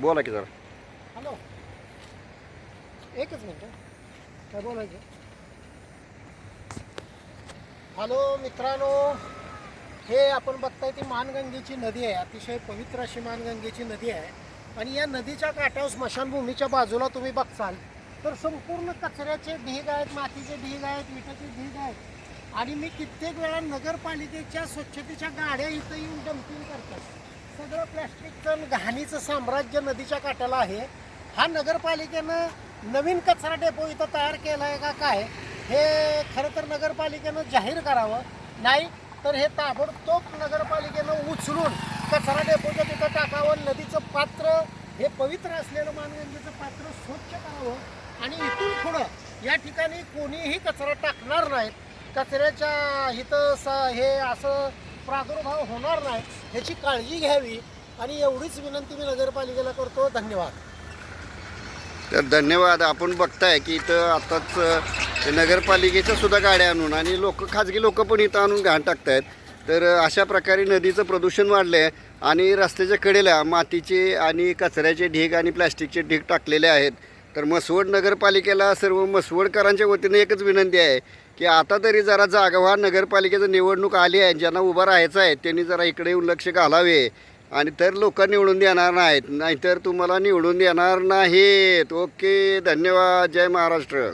बोला की जरा. हॅलो. एकच मिनटं काय बोलायचं? हॅलो मित्रांनो. हे आपण बघताय ती मानगंगेची नदी आहे. अतिशय पवित्र अशी मानगंगेची नदी आहे. आणि या नदीच्या काठावर स्मशानभूमीच्या बाजूला तुम्ही बघसाल तर संपूर्ण कचऱ्याचे ढीग आहेत मातीचे ढीग आहेत विटाचे ढीग आहेत. आणि मी कित्येक वेळा नगरपालिकेच्या स्वच्छतेच्या गाड्या इथं येऊन डम्पिंग करतात सगळं प्लॅस्टिकचं घाणीचं साम्राज्य नदीच्या काठाला आहे. हा नगरपालिकेनं नवीन कचरा डेपो इथं तयार केला आहे का काय हे खरं तर नगरपालिकेनं जाहीर करावं. नाही तर हे ताबडतोब नगरपालिकेनं उचलून कचरा डेपोचं तिथं टाकावं. नदीचं पात्र हे पवित्र असलेलं मानगंगेचं पात्र स्वच्छ करावं. आणि इथून पुढं या ठिकाणी कोणीही कचरा टाकणार नाहीत. कचऱ्याच्या इथं स हे असं प्रादुर्भाव होणार नाही ह्याची काळजी घ्यावी. आणि एवढीच विनंती मी नगरपालिकेला करतो. धन्यवाद. तर धन्यवाद. आपण बघताय की इथं आताच नगरपालिकेच्या सुद्धा गाड्या आणून आणि लोक खाजगी लोक पण इथं आणून घाण टाकतायत. तर अशा प्रकारे नदीचं प्रदूषण वाढलं आहे आणि रस्त्याच्या कडेला मातीचे आणि कचऱ्याचे ढीग आणि प्लॅस्टिकचे ढीग टाकलेले आहेत. तर मसवड नगरपालिकेला सर्व मसवडकरांच्या वतीनं एकच विनंती आहे की आता तरी जरा जागा व्हा नगरपालिकेचं निवडणूक आली आहे ज्यांना उभं राहायचं आहे त्यांनी जरा इकडे येऊन लक्ष घालावे. आणि तर लोक निवडून देणार नाहीत नाहीतर तुम्हाला निवडून देणार नाहीत. ओके धन्यवाद. जय महाराष्ट्र.